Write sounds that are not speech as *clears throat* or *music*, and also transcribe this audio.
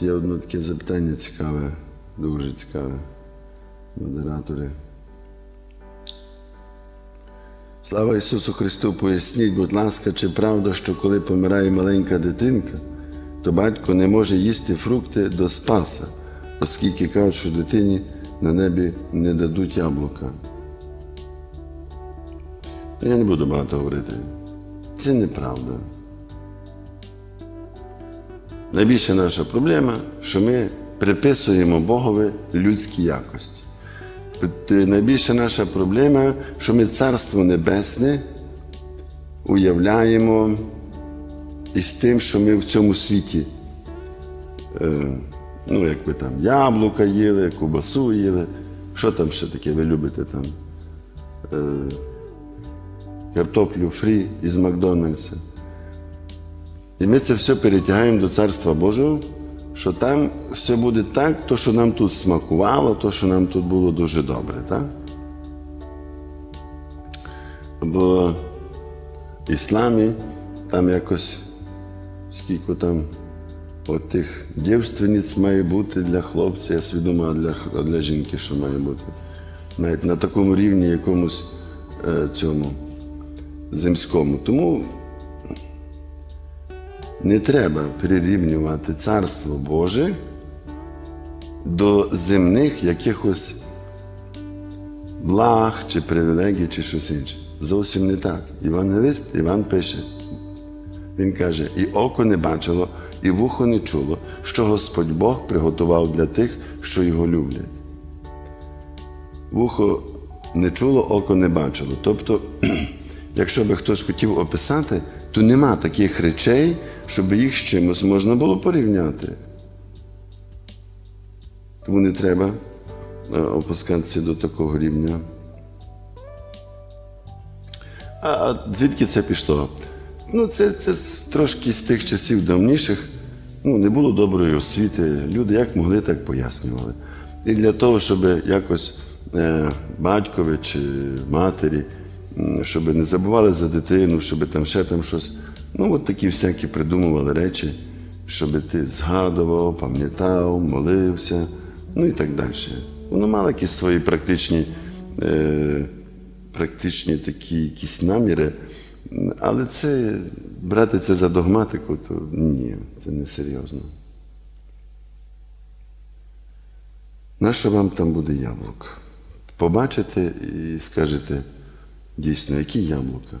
Є одне таке запитання цікаве, дуже цікаве. Модератори. Слава Ісусу Христу! Поясніть, будь ласка, чи правда, що коли помирає маленька дитинка, то батько не може їсти фрукти до Спаса, оскільки кажуть, що дитині на небі не дадуть яблука. Я не буду багато говорити. Це неправда. Найбільша наша проблема, що ми приписуємо Богові людські якості. Найбільша наша проблема, що ми Царство Небесне уявляємо із тим, що ми в цьому світі. Е, ну, як ви там яблука їли, кубасу їли. Що там ще таке ви любите там? Е, картоплю фрі із Макдональдса. І ми це все перетягаємо до Царства Божого, що там все буде так, то, що нам тут смакувало, то, що нам тут було дуже добре. Так? Бо в ісламі там якось скільки там от тих дівственниць має бути для хлопця, я свідомо, для, для жінки, що має бути. Навіть на такому рівні якомусь е, цьому земському. Тому не треба прирівнювати Царство Боже до земних якихось благ чи привілегій, чи щось інше. Зовсім не так. Іван Івангелист Іван пише. Він каже: і око не бачило, і вухо не чуло, що Господь Бог приготував для тих, що його люблять. Вухо не чуло, око не бачило. Тобто, *clears throat* якщо би хтось хотів описати, то нема таких речей, щоб їх з чимось можна було порівняти. Тому не треба е, опускатися до такого рівня. А, а звідки це пішло? Ну, це, це трошки з тих часів давніших. Ну, не було доброї освіти. Люди як могли, так пояснювали. І для того, щоб якось е, батькові чи матері, щоб не забували за дитину, щоб там ще там щось. Ну, от такі всякі придумували речі, щоб ти згадував, пам'ятав, молився, ну і так далі. Воно мало якісь свої практичні. Е, практичні такі якісь наміри, але це брати це за догматику, то ні, це не серйозно. Нащо вам там буде яблуко? Побачите і скажете дійсно, які яблука?